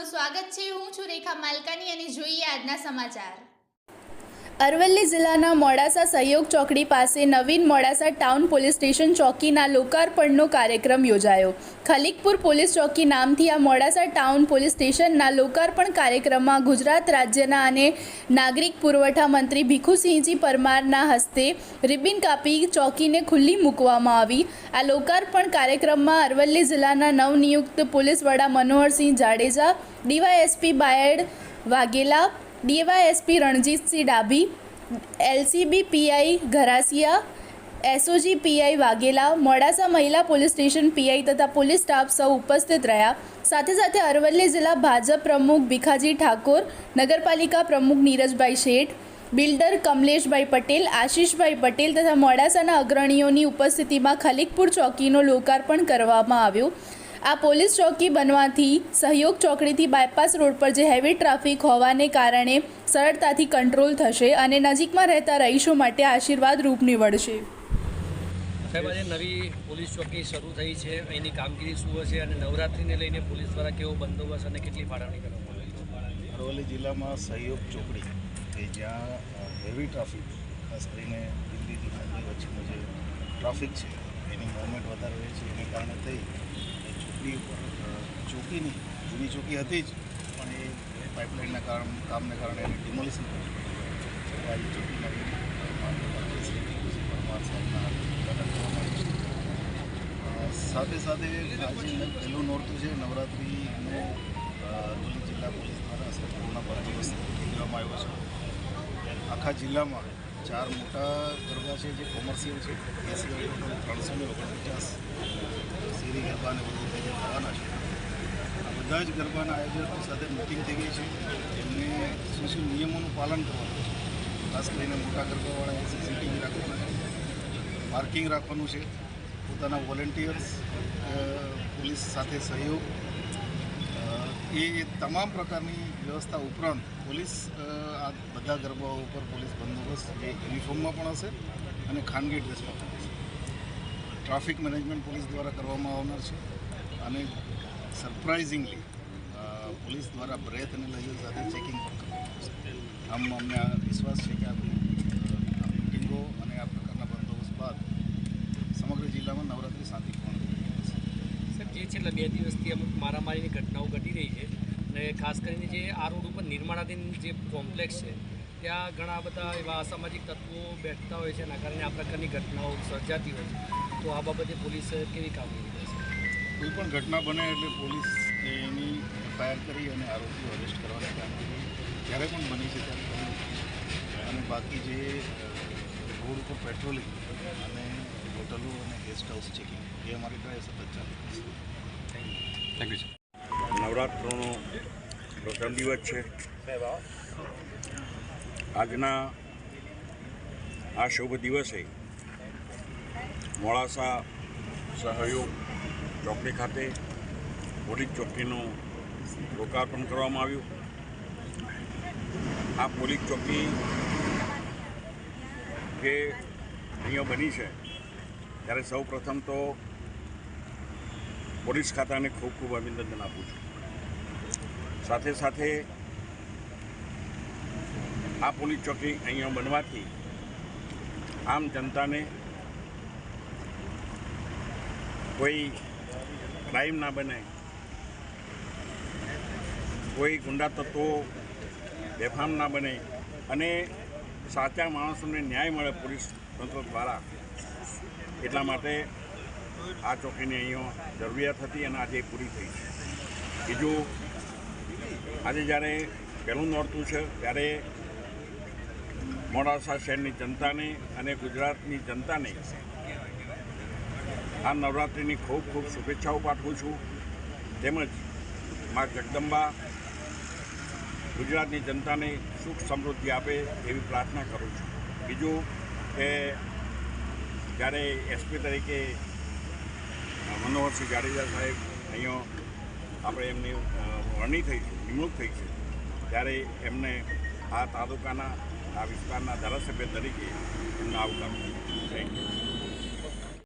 સ્વાગત છે. હું છું રેખા માલકાની અને જોઈએ આજના સમાચાર. અરવલ્લી જિલ્લાના મોડાસા સહયોગ ચોકડી પાસે નવીન મોડાસા ટાઉન પોલીસ સ્ટેશન ચોકીના લોકાર્પણનો કાર્યક્રમ યોજાયો. ખલીકપુર પોલીસ ચોકી નામથી આ મોડાસા ટાઉન પોલીસ સ્ટેશનના લોકાર્પણ કાર્યક્રમમાં ગુજરાત રાજ્યના અને નાગરિક પુરવઠા મંત્રી ભીખુસિંહજી પરમારના હસ્તે રિબિન કાપી ચોકીને ખુલ્લી મૂકવામાં આવી. આ લોકાર્પણ કાર્યક્રમમાં અરવલ્લી જિલ્લાના નવનિયુક્ત પોલીસ વડા Manoharsinh Jadeja, DYSP Bayad Vaghela DYSP Ranjitsinh Dabhi, LCB PI Gharasiya, SOG PI Vaghela Modasa મહિલા પોલીસ સ્ટેશન પીઆઈ તથા પોલીસ સ્ટાફ સૌ ઉપસ્થિત રહ્યા. સાથે સાથે અરવલ્લી જિલ્લા ભાજપ પ્રમુખ ભીખાજી ઠાકોર, નગરપાલિકા પ્રમુખ નીરજભાઈ શેઠ, બિલ્ડર કમલેશભાઈ પટેલ, આશીષભાઈ પટેલ તથા મોડાસાના અગ્રણીઓની ઉપસ્થિતિમાં ખલીકપુર ચોકીનો લોકાર્પણ કરવામાં આવ્યું. આ પોલીસ ચોકી બનવાથી સહયોગ ચોકડીથી બાયપાસ રોડ પર જે હેવી ટ્રાફિક હોવાને કારણે સરળતાથી કંટ્રોલ થશે અને નજીકમાં રહેતા રહીશો માટે આશીર્વાદ રૂપ નીવડશે. સાહેબ આજે નવી પોલીસ ચોકી શરૂ થઈ છે. એની કામગીરી શું હશે અને નવરાત્રિને લઈને પોલીસ દ્વારા કેવો બંદોબસ્ત અને કેટલી ફાળવણી કરવામાં આવી છે? અરવલ્લી જિલ્લામાં સહયોગ ચોકડી કે જ્યાં હેવી ટ્રાફિક ખાસ કરીને દિલ્હીથી મુંબઈ વચ્ચેનો જે ટ્રાફિક છે એની મોમેન્ટ વધારે રહે છે. એ ચોકડી ઉપર ચોકીની જૂની ચોકી હતી જ, પણ એ પાઇપલાઇનના કારણ, કામને કારણે એને ડિમોલિશન કરવું આજે ચોકીના સાથે સાથે આજે પહેલું નોરતું છે, નવરાત્રિનો અરવલ્લી જિલ્લા પોલીસ દ્વારા સંપૂર્ણ પર દિવસ ઉજવવામાં આવ્યો છે. આખા જિલ્લામાં ચાર મોટા ગરબા છે, જે કોમર્શિયલ છે. એ સિવાય ત્રણસો ને ઓગણપચાસ. શેરી ગરબા અને બધું થઈને થવાના છે. બધા જ ગરબાના આયોજકો સાથે મિટિંગ થઈ ગઈ છે. એમને શું શું નિયમોનું પાલન કરવાનું છે. ખાસ કરીને મોટા ગરબાવાળાએ સીસીટીવી રાખવાના છે. પાર્કિંગ રાખવાનું છે. પોતાના વોલેન્ટિયર્સ પોલીસ સાથે સહયોગ. એ તમામ પ્રકારની વ્યવસ્થા ઉપરાંત પોલીસ આ બધા ગરબાઓ ઉપર પોલીસ બંદોબસ્ત એ યુનિફોર્મમાં પણ હશે અને ખાનગી ડ્રેસમાં પણ. ટ્રાફિક મેનેજમેન્ટ પોલીસ દ્વારા કરવામાં આવનાર છે અને સરપ્રાઇઝિંગલી પોલીસ દ્વારા બ્રેથ અને લેઝર સાથે ચેકિંગ પણ આમ અમને આ વિશ્વાસ છે કે આ મિટિંગો અને આ પ્રકારના બંદોબસ્ત બાદ સમગ્ર જિલ્લામાં નવરાત્રિ શાંતિપૂર્ણ સાહેબ જે છેલ્લા બે દિવસથી અમુક મારામારીની ઘટનાઓ ઘટી રહી છે અને ખાસ કરીને જે આ રોડ ઉપર નિર્માણાધીન જે કોમ્પ્લેક્સ છે ત્યાં ઘણા બધા એવા અસામાજિક તત્વો બેઠતા હોય છે એના કારણે આ પ્રકારની ઘટનાઓ સર્જાતી હોય છે. તો આ બાબતે પોલીસ કેવી કામગીરી કરશે કોઈ પણ ઘટના બને એટલે પોલીસ એની એફઆઈઆર કરી અને આરોપીઓ અરેસ્ટ કરવાની કામગીરી જ્યારે પણ બની છે ત્યારે અને બાકી જે રોડ ઉપર પેટ્રોલિંગ અને હોટલો અને ગેસ્ટ હાઉસ ચેકિંગ એ અમારી ટ્રાય સતત ચાલુ રહેશે નવરાત્રોનો પ્રથમ દિવસ છે. આજના આ શુભ દિવસે મોડાસા સહયોગ ચોકડી ખાતે પોલીસ ચોકીનું લોકાર્પણ કરવામાં આવ્યું. આ પોલીસ ચોકી જે અહીંયા બની છે, ત્યારે સૌ પ્રથમ તો પોલીસ ખાતાને ખૂબ ખૂબ અભિનંદન આપું છું. સાથે સાથે આ પોલીસ ચોકી અહીંયા બનવાથી આમ જનતાને કોઈ ક્રાઇમ ના બને, કોઈ ગુંડા તત્વો બેફામ ના બને અને સાચા માણસોને ન્યાય મળે પોલીસ તંત્ર દ્વારા. એટલા માટે આ ચોકીની અહીંયા જરૂરિયાત હતી અને આજે પૂરી થઈ છે. બીજું, આજે જ્યારે પહેલું નોરતું છે, ત્યારે મોડાસા શહેરની જનતાને અને ગુજરાતની જનતાને આ નવરાત્રિની ખૂબ ખૂબ શુભેચ્છાઓ પાઠવું છું. તેમજ મા જગદંબા ગુજરાતની જનતાને સુખ સમૃદ્ધિ આપે એવી પ્રાર્થના કરું છું. બીજું કે જ્યારે એસપી તરીકે મનોહરસિંહ જાડેજા સાહેબ અહીંયા આપણે એમની વરણી થઈ છે, નિમણૂક થઈ છે, ત્યારે એમને આ તાલુકાના આ વિસ્તારના ધારાસભ્ય તરીકે એમને આવકાર થેન્ક યુ